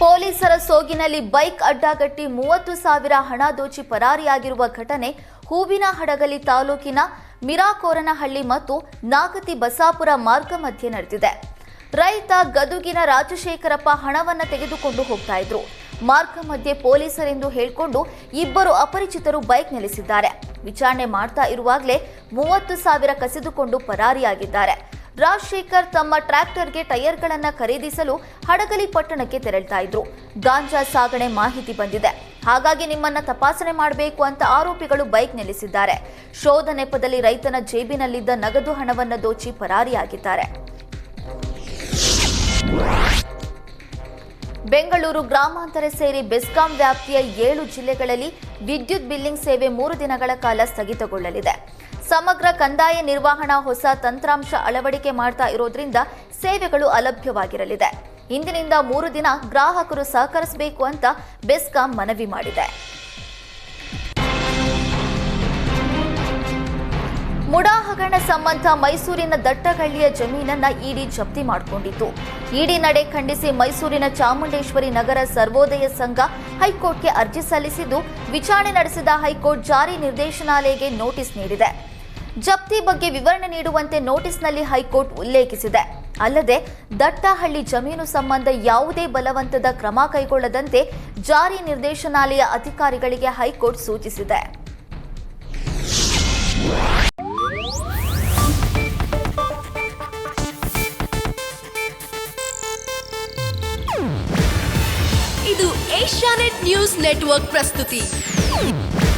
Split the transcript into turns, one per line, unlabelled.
ಪೊಲೀಸರ ಸೋಗಿನಲ್ಲಿ ಬೈಕ್ ಅಡ್ಡಗಟ್ಟಿ ಮೂವತ್ತು ಸಾವಿರ ಹಣ ದೋಚಿ ಪರಾರಿಯಾಗಿರುವ ಘಟನೆ ಹೂವಿನ ಹಡಗಲಿ ತಾಲೂಕಿನ ಮಿರಾಕೋರನಹಳ್ಳಿ ಮತ್ತು ನಾಗತಿ ಬಸಾಪುರ ಮಾರ್ಗ ಮಧ್ಯೆ ನಡೆದಿದೆ. ರೈತ ಗದುಗಿನ ರಾಜಶೇಖರಪ್ಪ ಹಣವನ್ನು ತೆಗೆದುಕೊಂಡು ಹೋಗ್ತಾ ಇದ್ರು. ಮಾರ್ಗ ಮಧ್ಯೆ ಪೊಲೀಸರೆಂದು ಹೇಳಿಕೊಂಡು ಇಬ್ಬರು ಅಪರಿಚಿತರು ಬೈಕ್ ನಿಲ್ಲಿಸಿದ್ದಾರೆ ವಿಚಾರಣೆ ಮಾಡ್ತಾ ಇರುವಾಗಲೇ ಮೂವತ್ತು ಸಾವಿರ ಕಸಿದುಕೊಂಡು ಪರಾರಿಯಾಗಿದ್ದಾರೆ. ರಾಜಶೇಖರ್ ತಮ್ಮ ಟ್ರ್ಯಾಕ್ಟರ್ಗೆ ಟೈರ್ಗಳನ್ನು ಖರೀದಿಸಲು ಹಡಗಲಿ ಪಟ್ಟಣಕ್ಕೆ ತೆರಳ್ತಾ ಇದ್ರು. ಗಾಂಜಾ ಸಾಗಣೆ ಮಾಹಿತಿ ಬಂದಿದೆ. ಹಾಗಾಗಿ ನಿಮ್ಮನ್ನ ತಪಾಸಣೆ ಮಾಡಬೇಕು ಅಂತ ಆರೋಪಿಗಳು ಬೈಕ್ ನಿಲ್ಲಿಸಿದ್ದಾರೆ. ಶೋಧ ನೆಪದಲ್ಲಿ ರೈತನ ಜೇಬಿನಲ್ಲಿದ್ದ ನಗದು ಹಣವನ್ನು ದೋಚಿ ಪರಾರಿಯಾಗಿದ್ದಾರೆ. ಬೆಂಗಳೂರು ಗ್ರಾಮಾಂತರ ಸೇರಿ ಬೆಸ್ಕಾಂ ವ್ಯಾಪ್ತಿಯ ಏಳು ಜಿಲ್ಲೆಗಳಲ್ಲಿ ವಿದ್ಯುತ್ ಬಿಲ್ಲಿಂಗ್ ಸೇವೆ ಮೂರು ದಿನಗಳ ಕಾಲ ಸ್ಥಗಿತಗೊಳ್ಳಲಿದೆ. ಸಮಗ್ರ ಕಂದಾಯ ನಿರ್ವಹಣಾ ಹೊಸ ತಂತ್ರಾಂಶ ಅಳವಡಿಕೆ ಮಾಡ್ತಾ ಇರೋದ್ರಿಂದ ಸೇವೆಗಳು ಅಲಭ್ಯವಾಗಿರಲಿದೆ. ಇಂದಿನಿಂದ ಮೂರು ದಿನ ಗ್ರಾಹಕರು ಸಹಕರಿಸಬೇಕು ಅಂತ ಬೆಸ್ಕಾಂ ಮನವಿ ಮಾಡಿದೆ. ಮುಡಾ ಹಗರಣ ಸಂಬಂಧ ಮೈಸೂರಿನ ದಟ್ಟಹಳ್ಳಿಯ ಜಮೀನನ್ನ ಇಡಿ ಜಪ್ತಿ ಮಾಡಿಕೊಂಡಿತ್ತು. ಇಡಿ ನಡೆ ಖಂಡಿಸಿ ಮೈಸೂರಿನ ಚಾಮುಂಡೇಶ್ವರಿ ನಗರ ಸರ್ವೋದಯ ಸಂಘ ಹೈಕೋರ್ಟ್ಗೆ ಅರ್ಜಿ ಸಲ್ಲಿಸಿದ್ದು, ವಿಚಾರಣೆ ನಡೆಸಿದ ಹೈಕೋರ್ಟ್ ಜಾರಿ ನಿರ್ದೇಶನಾಲಯಕ್ಕೆ ನೋಟಿಸ್ ನೀಡಿದೆ. ಜಪ್ತಿ ಬಗ್ಗೆ ವಿವರಣೆ ನೀಡುವಂತೆ ನೋಟಿಸ್ನಲ್ಲಿ ಹೈಕೋರ್ಟ್ ಉಲ್ಲೇಖಿಸಿದೆ. ಅಲ್ಲದೆ, ದಟ್ಟಹಳ್ಳಿ ಜಮೀನು ಸಂಬಂಧ ಯಾವುದೇ ಬಲವಂತದ ಕ್ರಮ ಕೈಗೊಳ್ಳದಂತೆ ಜಾರಿ ನಿರ್ದೇಶನಾಲಯ ಅಧಿಕಾರಿಗಳಿಗೆ ಹೈಕೋರ್ಟ್ ಸೂಚಿಸಿದೆ.
ಇದು ಏಷ್ಯಾನೆಟ್ ನ್ಯೂಸ್ ನೆಟ್ವರ್ಕ್ ಪ್ರಸ್ತುತಿ.